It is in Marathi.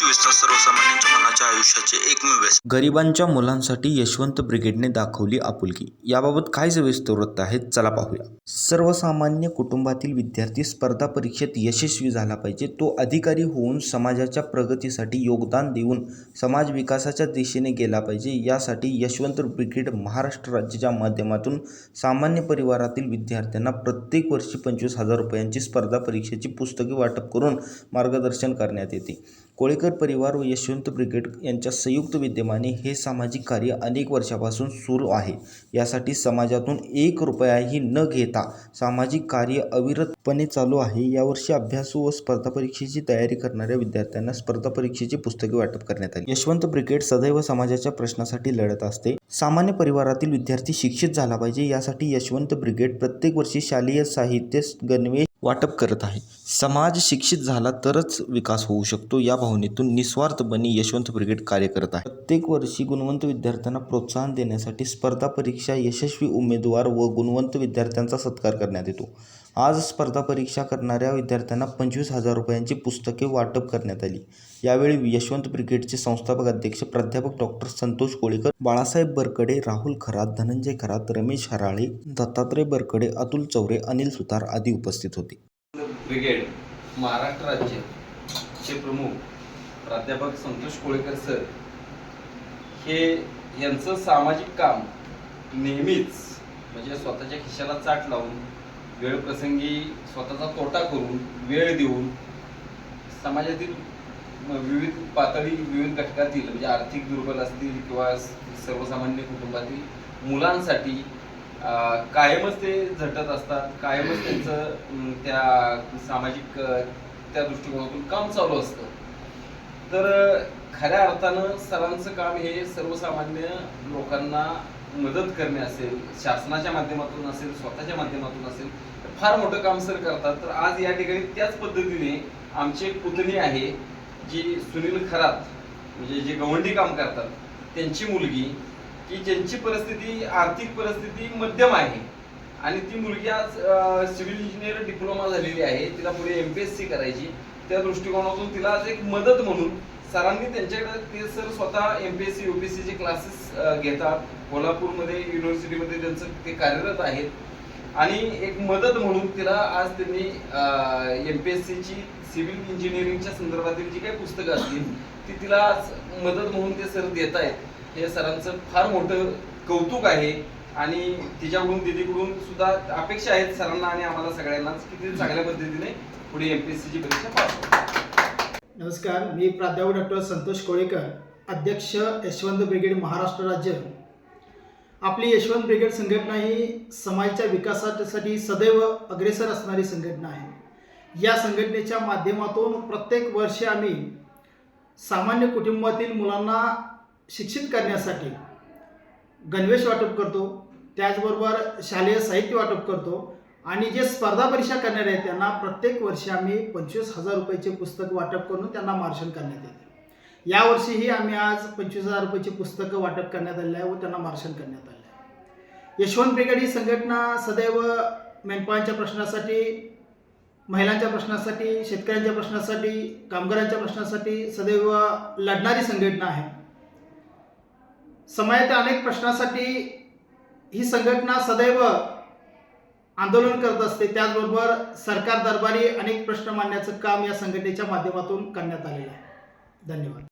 चोवीस सर्वसामान्यांच्या मनाच्या आयुष्याचे एकमेव गरिबांच्या मुलांसाठी यशवंत ब्रिगेडने दाखवली आपुलकी. याबाबत काय सविस्तर वृत्त आहेत चला पाहूया. सर्वसामान्य कुटुंबातील विद्यार्थी स्पर्धा परीक्षेत यशस्वी झाला पाहिजे. तो अधिकारी होऊन समाजाच्या प्रगतीसाठी योगदान देऊन समाज विकासाच्या दिशेने गेला पाहिजे. यासाठी यशवंत ब्रिगेड महाराष्ट्र राज्याच्या माध्यमातून सामान्य परिवारातील विद्यार्थ्यांना प्रत्येक वर्षी पंचवीस हजार रुपयांची स्पर्धा परीक्षेची पुस्तके वाटप करून मार्गदर्शन करण्यात येते. कोळेकर परिवार व यशवंत ब्रिगेड यांच्या संयुक्त विद्यमाने हे सामाजिक कार्य अनेक वर्षापासून सुरू आहे. यासाठी समाजातून एक रुपयाही न घेता सामाजिक कार्य अविरतपणे चालू आहे. यावर्षी अभ्यासू व स्पर्धा परीक्षेची तयारी करणाऱ्या विद्यार्थ्यांना स्पर्धा परीक्षेची पुस्तके वाटप करण्यात आली. यशवंत ब्रिगेड सदैव समाजाच्या प्रश्नासाठी लढत असते. सामान्य परिवारातील विद्यार्थी शिक्षित झाला पाहिजे. यासाठी यशवंत ब्रिगेड प्रत्येक वर्षी शालेय साहित्य गणवेश वाटप करत आहे. समाज शिक्षित झाला तरच विकास होऊ शकतो या भावनेतून निस्वार्थपणे यशवंत ब्रिगेड कार्य करत आहे. प्रत्येक वर्षी गुणवंत विद्यार्थ्यांना प्रोत्साहन देण्यासाठी स्पर्धा परीक्षा यशस्वी उमेदवार व गुणवंत विद्यार्थ्यांचा सत्कार करण्यात येतो. आज स्पर्धा परीक्षा करणाऱ्या विद्यार्थ्यांना पंचवीस हजार रुपयांची पुस्तके वाटप करण्यात आली. यावेळी यशवंत ब्रिगेडचे संस्थापक अध्यक्ष प्राध्यापक डॉक्टर संतोष कोळीकर बाळासाहेब बरकडे राहुल खरात धनंजय खरात रमेश हराळे दत्तात्रय बरकडे अतुल चौरे अनिल सुतार आदी उपस्थित होते. ब्रिगेड महाराष्ट्र राज्यचे प्रमुख प्राध्यापक संतोष कोळेकर सर हे यांचं सामाजिक काम नेहमीच म्हणजे स्वतःच्या खिशाला चाट लावून वेळ प्रसंगी स्वतःचा तोटा करून वेळ देऊन समाजातील विविध पातळी विविध घटकातील म्हणजे आर्थिक दुर्बल असतील किंवा सर्वसामान्य कुटुंबातील मुलांसाठी कायमच ते झटत असतात. कायमच त्यांचं त्या सामाजिक त्या दृष्टिकोनातून काम चालू असतं. तर खऱ्या अर्थानं सरांचं काम हे सर्वसामान्य लोकांना मदत करणे असेल शासनाच्या माध्यमातून असेल स्वतःच्या माध्यमातून असेल तर फार मोठं काम सर करतात. तर आज या ठिकाणी त्याच पद्धतीने आमची एक पुतणी आहे जी सुनील खरात म्हणजे जे गवंडी काम करतात त्यांची मुलगी की ज्यांची परिस्थिती आर्थिक परिस्थिती मध्यम आहे. आणि ती मुलगी आज सिव्हिल इंजिनियर डिप्लोमा झालेली आहे तिला पुढे एम पी एस सी करायची. त्या दृष्टिकोनातून तिला आज एक मदत म्हणून सरांनी त्यांच्याकडे ते सर स्वतः एम पी एस सी चे क्लासेस घेतात. कोल्हापूरमध्ये युनिव्हर्सिटीमध्ये त्यांचं ते कार्यरत आहेत. आणि एक मदत म्हणून तिला आज त्यांनी एम पी एस सीची सिव्हिल इंजिनिअरिंगच्या संदर्भातील जी काही पुस्तकं असतील ती तिला आज मदत म्हणून ते सर देत आहेत. हे सरांचं फार मोठं कौतुक आहे. आणि तिच्याकडून दिदीकडून सुद्धा अपेक्षा आहेत सरांना आणि आम्हाला सगळ्यांनाच की ते चांगल्या पद्धतीने पुढे एम पी एस सीची परीक्षा पास नमस्कार मी प्राध्यापक डॉक्टर संतोष कोळेकर अध्यक्ष यशवंत ब्रिगेड महाराष्ट्र राज्य. आपली यशवंत ब्रिगेड संघटना ही समाजाच्या विकासासाठी सदैव अग्रेसर असणारी संघटना आहे. या संघटनेच्या माध्यमातून प्रत्येक वर्षी आम्ही सामान्य कुटुंबातील मुलांना शिक्षित करण्यासाठी गणवेश वाटप करतो. त्याचबरोबर शालेय साहित्य वाटप करतो. आणि जे स्पर्धा परीक्षा करणार आहेत त्यांना प्रत्येक वर्षी आम्ही पंचवीस हजार रुपयाचे पुस्तक वाटप करून त्यांना मार्शन करण्यात येते. यावर्षीही आम्ही आज पंचवीस हजार रुपयाची पुस्तकं वाटप करण्यात आले आहे व त्यांना मार्शन करण्यात आलं आहे. यशवंत ब्रिगेड ही संघटना सदैव मेंढपाळांच्या प्रश्नासाठी महिलांच्या प्रश्नासाठी शेतकऱ्यांच्या प्रश्नासाठी कामगारांच्या प्रश्नासाठी सदैव लढणारी संघटना आहे. समाजात अनेक प्रश्नासाठी ही संघटना सदैव आंदोलन करत असते. त्याचबरोबर सरकार दरबारी अनेक प्रश्न मांडण्याचं काम या संघटनेच्या माध्यमातून करण्यात आलेलं आहे. धन्यवाद.